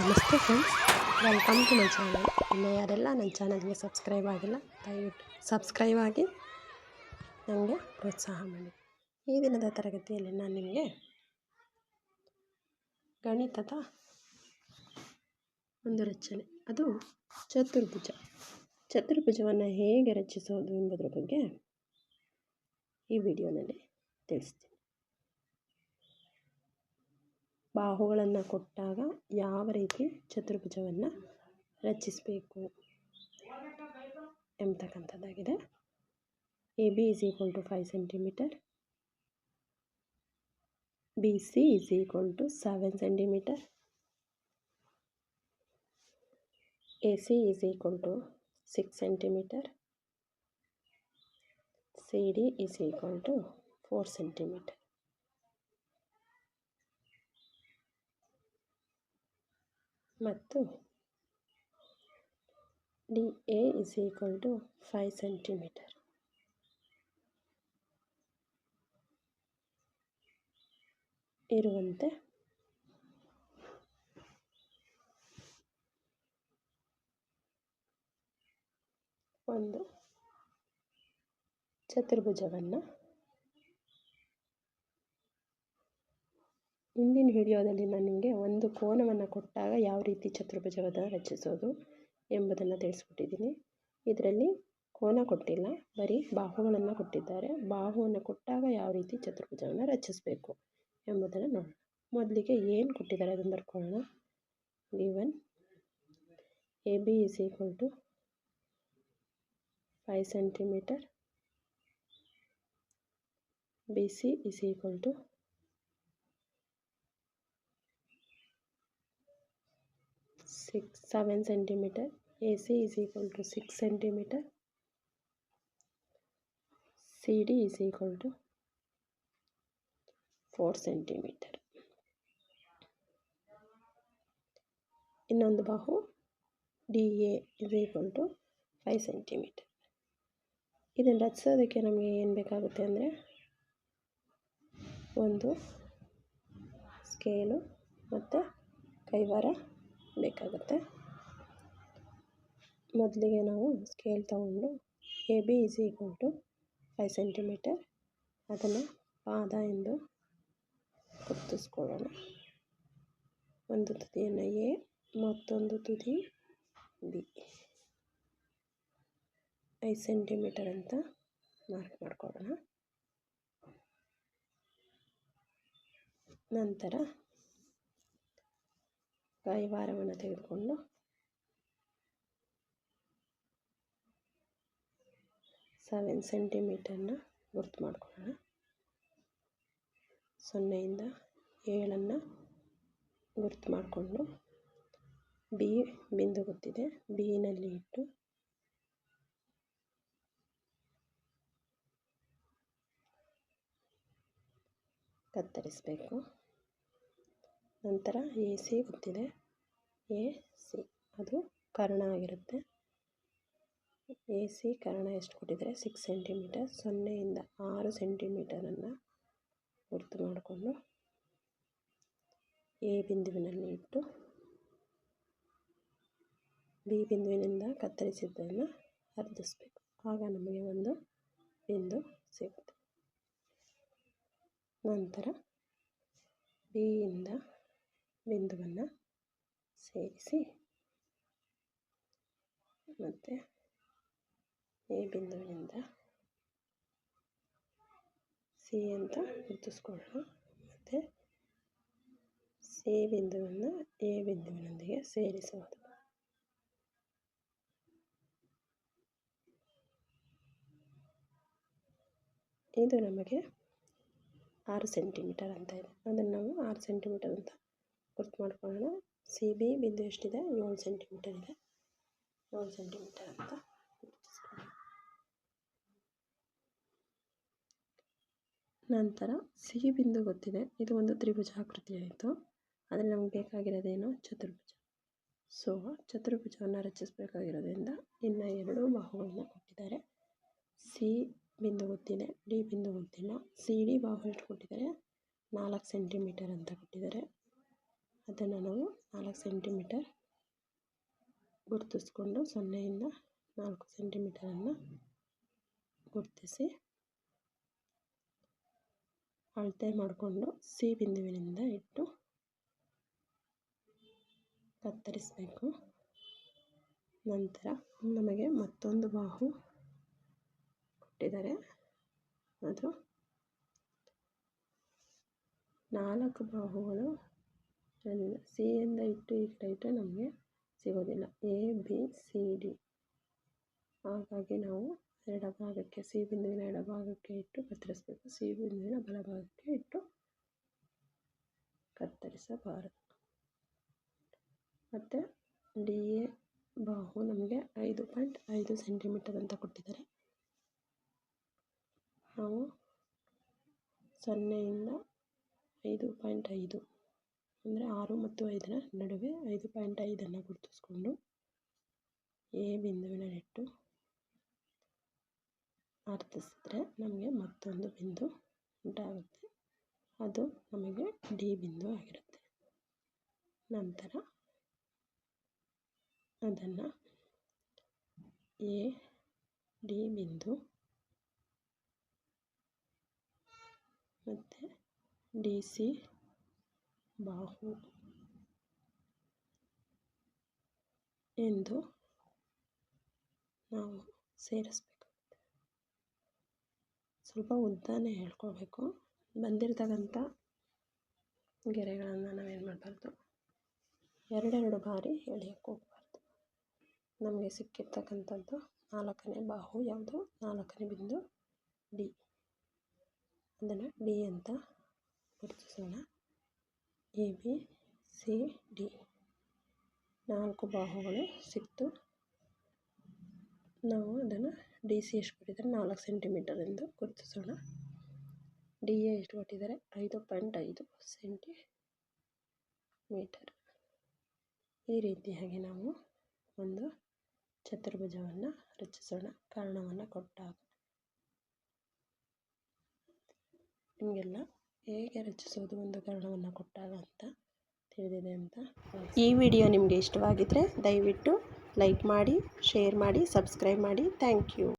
ನಮಸ್ತೆ friends welcome to my channel ಇನ್ನು ಯಾರೆಲ್ಲ ನನ್ನ ಚಾನಲ್ಗೆ ಸಬ್ಸ್ಕ್ರೈಬ್ ಆಗಿಲ್ಲ, ದಯವಿಟ್ಟು ಸಬ್ಸ್ಕ್ರೈಬ್ ಆಗಿ. ನನಗೆ ಪ್ರೋತ್ಸಾಹ ಮಾಡಿ. ಈ ದಿನದ ತರಗತಿಯಲ್ಲಿ ನಾನು ನಿಮಗೆ ಗಣಿತದ ಒಂದು ರಚನೆ. ಅದು ಚತುರ್ಭುಜ. ಚತುರ್ಭುಜವನ್ನು ಹೇಗೆ ರಚಿಸೋದು ಎಂಬುದರ ಬಗ್ಗೆ ಈ ವಿಡಿಯೋನಲ್ಲಿ ತಿಳಿಸ್ತೀನಿ. ಬಾಹುಗಳನ್ನು ಕೊಟ್ಟಾಗ ಯಾವ ರೀತಿ ಚತುರ್ಭುಜವನ್ನು ರಚಿಸಬೇಕು ಎಂಬತಕ್ಕಂಥದ್ದಾಗಿದೆ. A B is equal to five centimetre B C is equal to seven centimetre A C is equal to six centimetre C D is equal to four centimetre ಮತ್ತು D A is equal to five centimetre ಇರುವಂತೆ ಒಂದು ಚತುರ್ಭುಜವನ್ನು ಇಂದಿನ ವಿಡಿಯೋದಲ್ಲಿ ನಾನು ನಿಮಗೆ ಒಂದು ಕೋನವನ್ನು ಕೊಟ್ಟಾಗ ಯಾವ ರೀತಿ ಚತುರ್ಭುಜವನ್ನು ರಚಿಸೋದು ಎಂಬುದನ್ನು ತಿಳಿಸ್ಕೊಟ್ಟಿದ್ದೀನಿ ಇದರಲ್ಲಿ ಕೋನ ಕೊಟ್ಟಿಲ್ಲ, ಬರೀ ಬಾಹುಗಳನ್ನು ಕೊಟ್ಟಿದ್ದಾರೆ. ಬಾಹುವನ್ನು ಕೊಟ್ಟಾಗ ಯಾವ ರೀತಿ ಚತುರ್ಭುಜವನ್ನು ರಚಿಸಬೇಕು ಎಂಬುದನ್ನು ನೋಡೋಣ. ಮೊದಲಿಗೆ ಏನು ಕೊಟ್ಟಿದ್ದಾರೆ ಅದನ್ನು ಬರ್ಕೊಳ್ಳೋಣ. Given A B is equal to five centimetre B C is equal to six seven centimetre A C is equal to six centimetre C D is equal to four centimetre ಇನ್ನೊಂದು ಬಾಹು D A is equal to five centimetre ಇದನ್ನು ರಚಿಸೋದಕ್ಕೆ ನಮಗೆ ಏನು ಬೇಕಾಗುತ್ತೆ ಅಂದರೆ ಒಂದು scale ಮತ್ತು ಕೈವಾರ ಬೇಕಾಗುತ್ತೆ. ಮೊದಲಿಗೆ ನಾವು ಸ್ಕೇಲ್ ತಗೊಂಡು A B is equal to five centimetre ಅದನ್ನು ಪಾದ ಎಂದು ಗುರುತಿಸ್ಕೊಳ್ಳೋಣ. ಒಂದು ತುದಿಯನ್ನು ಎ ಮತ್ತೊಂದು ತುದಿ ಬಿ ಐದು ಸೆಂಟಿಮೀಟರ್ ಅಂತ ಮಾರ್ಕ್ ಮಾಡ್ಕೊಳ್ಳೋಣ. ನಂತರ ಕೈವಾರವನ್ನು ತೆಗೆದುಕೊಂಡು ಸೆವೆನ್ ಸೆಂಟಿಮೀಟರ್ನ ಗುರ್ತು ಮಾಡ್ಕೊಳ್ಳೋಣ. ಸೊನ್ನೆಯಿಂದ ಏಳನ್ನು ಗುರ್ತು ಮಾಡಿಕೊಂಡು ಬಿ ಬಿಂದು ಗೊತ್ತಿದೆ. ಬಿನಲ್ಲಿ ಇಟ್ಟು ಕತ್ತರಿಸಬೇಕು. ನಂತರ ಎ ಸಿ ಗೊತ್ತಿದೆ. A C. ಅದು ಕರ್ಣ ಆಗಿರುತ್ತೆ. ಎ ಸಿ ಕರ್ಣ ಎಷ್ಟು ಕೊಟ್ಟಿದ್ದಾರೆ ಸಿಕ್ಸ್ ಸೆಂಟಿಮೀಟರ್ ಸೊನ್ನೆಯಿಂದ ಆರು ಸೆಂಟಿಮೀಟರನ್ನು ಗುರುತು ಮಾಡಿಕೊಂಡು ಎ ಬಿಂದುವಿನಲ್ಲಿ ಇಟ್ಟು ಬಿ ಬಿಂದುವಿನಿಂದ ಕತ್ತರಿಸಿದ್ದನ್ನು ಅರ್ಧಿಸ್ಬೇಕು ಆಗ ನಮಗೆ ಒಂದು ಬಿಂದು ಸಿಗುತ್ತೆ. ನಂತರ ಬಿಯಿಂದ ಬಿಂದುವನ್ನು ಸೇರಿಸಿ, ಮತ್ತು ಎ ಬಿಂದುವಿನಿಂದ ಸಿ ಅಂತ ಗುರುತಿಸ್ಕೊಳ್ಳೋಣ. ಮತ್ತು ಸಿ ಬಿಂದುವನ್ನು ಎ ಬಿಂದುವಿನೊಂದಿಗೆ ಸೇರಿಸುವುದು ಇದು ನಮಗೆ ಆರು ಸೆಂಟಿಮೀಟರ್ ಅಂತ ಇದೆ. ಅದನ್ನು ನಾವು ಆರು ಸೆಂಟಿಮೀಟರ್ ಅಂತ ಗುರ್ತು ಮಾಡ್ಕೊಳ್ಳೋಣ. ಸಿ ಬಿ ಬಿಂದು ಎಷ್ಟಿದೆ? ಏಳು ಸೆಂಟಿಮೀಟರ್ ಇದೆ. ಏಳು ಸೆಂಟಿಮೀಟರ್ ಅಂತ ನಂತರ ಸಿ ಬಿಂದು ಗೊತ್ತಿದೆ. ಇದು ಒಂದು ತ್ರಿಭುಜಾಕೃತಿ ಆಯಿತು. ಆದರೆ ನಮ್ಗೆ ಬೇಕಾಗಿರೋದೇನು ಚತುರ್ಭುಜ. ಸೊ ಚತುರ್ಭುಜವನ್ನು ರಚಿಸಬೇಕಾಗಿರೋದ್ರಿಂದ ಇನ್ನು ಎರಡು ಬಾಹುಗಳನ್ನು ಕೊಟ್ಟಿದ್ದಾರೆ. ಸಿ ಬಿಂದು ಗೊತ್ತಿದೆ. ಡಿ ಬಿಂದು ಗೊತ್ತಿಲ್ಲ. ಸಿ ಡಿ ಬಾಹು ಎಷ್ಟು ಕೊಟ್ಟಿದ್ದಾರೆ. ನಾಲ್ಕು ಸೆಂಟಿಮೀಟರ್ ಅಂತ ಕೊಟ್ಟಿದ್ದಾರೆ. ಅದನ್ನು ನಾವು ನಾಲ್ಕು ಸೆಂಟಿಮೀಟರ್ ಗುರುತಿಸ್ಕೊಂಡು ಸೊನ್ನೆಯಿಂದ ನಾಲ್ಕು ಸೆಂಟಿಮೀಟರನ್ನು ಗುರುತಿಸಿ ಅಳತೆ ಮಾಡಿಕೊಂಡು ಸಿ ಬಿಂದುವಿನಿಂದ ಇಟ್ಟು ಕತ್ತರಿಸಬೇಕು. ನಂತರ ನಮಗೆ ಮತ್ತೊಂದು ಬಾಹು ಕೊಟ್ಟಿದ್ದಾರೆ. ಅದು ನಾಲ್ಕು ಬಾಹುಗಳು ಸಿಯಿಂದ ಇಟ್ಟು ಈ ಕಡೆ ಇಟ್ಟರೆ ನಮಗೆ ಸಿಗೋದಿಲ್ಲ. A, B, C, D. ಹಾಗಾಗಿ ನಾವು ಎಡಭಾಗಕ್ಕೆ ಸಿ ಬಿಂದುವಿನ ಎಡಭಾಗಕ್ಕೆ ಇಟ್ಟು ಕತ್ತರಿಸಬೇಕು. ಸಿ ಬಿಂದುವಿನ ಬಲಭಾಗಕ್ಕೆ ಇಟ್ಟು ಕತ್ತರಿಸಬಾರದು. ಮತ್ತು ಡಿ, ಎ ಬಾಹು ನಮಗೆ ಐದು ಪಾಯಿಂಟ್ ಐದು ಸೆಂಟಿಮೀಟರ್ ಅಂತ ಕೊಟ್ಟಿದ್ದಾರೆ. ನಾವು ಸೊನ್ನೆಯಿಂದ ಐದು ಪಾಯಿಂಟ್ ಐದು ಅಂದರೆ ಆರು ಮತ್ತು ಐದರ ನಡುವೆ ಐದು ಪಾಯಿಂಟ್ ಐದನ್ನು ಗುರುತಿಸ್ಕೊಂಡು ಎ ಬಿಂದುವಿನಲ್ಲಿಟ್ಟು ಅರ್ಥಿಸಿದ್ರೆ ನಮಗೆ ಮತ್ತೊಂದು ಬಿಂದು ಉಂಟಾಗುತ್ತೆ. ಅದು ನಮಗೆ ಡಿ ಬಿಂದು ಆಗಿರುತ್ತೆ. ನಂತರ ಅದನ್ನು ಎ ಡಿ ಬಿಂದು ಮತ್ತು ಡಿ ಸಿ ಬಾಹು ಎಂದು ನಾವು ಸೇರಿಸ್ಬೇಕಾಗುತ್ತೆ ಸ್ವಲ್ಪ ಉದ್ದನೇ ಹೇಳ್ಕೊಳ್ಬೇಕು ಬಂದಿರತಕ್ಕಂಥ ಗೆರೆಗಳನ್ನು ನಾವೇನು ಮಾಡಬಾರ್ದು? ಎರಡೆರಡು ಬಾರಿ ಎಳೆಯೋಕ್ಕೆ ಹೋಗಬಾರ್ದು. ನಮಗೆ ಸಿಕ್ಕಿರ್ತಕ್ಕಂಥದ್ದು ನಾಲ್ಕನೇ ಬಾಹು, ಯಾವುದು? ನಾಲ್ಕನೇ ಬಿಂದು ಡಿ. ಅದನ್ನು ಡಿ ಅಂತ ಗುರುತಿಸೋಣ. ಎ, ಬಿ, ಸಿ, ಡಿ ನಾಲ್ಕು ಬಾಹುಗಳು ಸಿಕ್ತು. ನಾವು ಅದನ್ನು ಡಿ, ಸಿ ಎಷ್ಟು ಕೊಟ್ಟಿದ್ದಾರೆ? ನಾಲ್ಕು ಸೆಂಟಿಮೀಟರ್ ಎಂದು ಗುರುತಿಸೋಣ. ಡಿ, ಎ ಎಷ್ಟು ಕೊಟ್ಟಿದ್ದಾರೆ? ಐದು ಪಾಯಿಂಟ್ ಐದು ಸೆಂಟಿಮೀಟರ್. ಈ ರೀತಿಯಾಗಿ ನಾವು ಒಂದು ಚತುರ್ಭುಜವನ್ನು ರಚಿಸೋಣ, ಕಾರಣವನ್ನು ಕೊಟ್ಟಾಗ. ನಿಮಗೆಲ್ಲ ಹೇಗೆ ರಚಿಸೋದು ಒಂದು ಕಾರಣವನ್ನು ಕೊಟ್ಟಾಗ ಅಂತ ತಿಳಿದಿದೆ ಅಂತ ಈ ವಿಡಿಯೋ ನಿಮಗೆ ಇಷ್ಟವಾಗಿದ್ದರೆ ದಯವಿಟ್ಟು ಲೈಕ್ ಮಾಡಿ, ಶೇರ್ ಮಾಡಿ, ಸಬ್ಸ್ಕ್ರೈಬ್ ಮಾಡಿ. Thank you.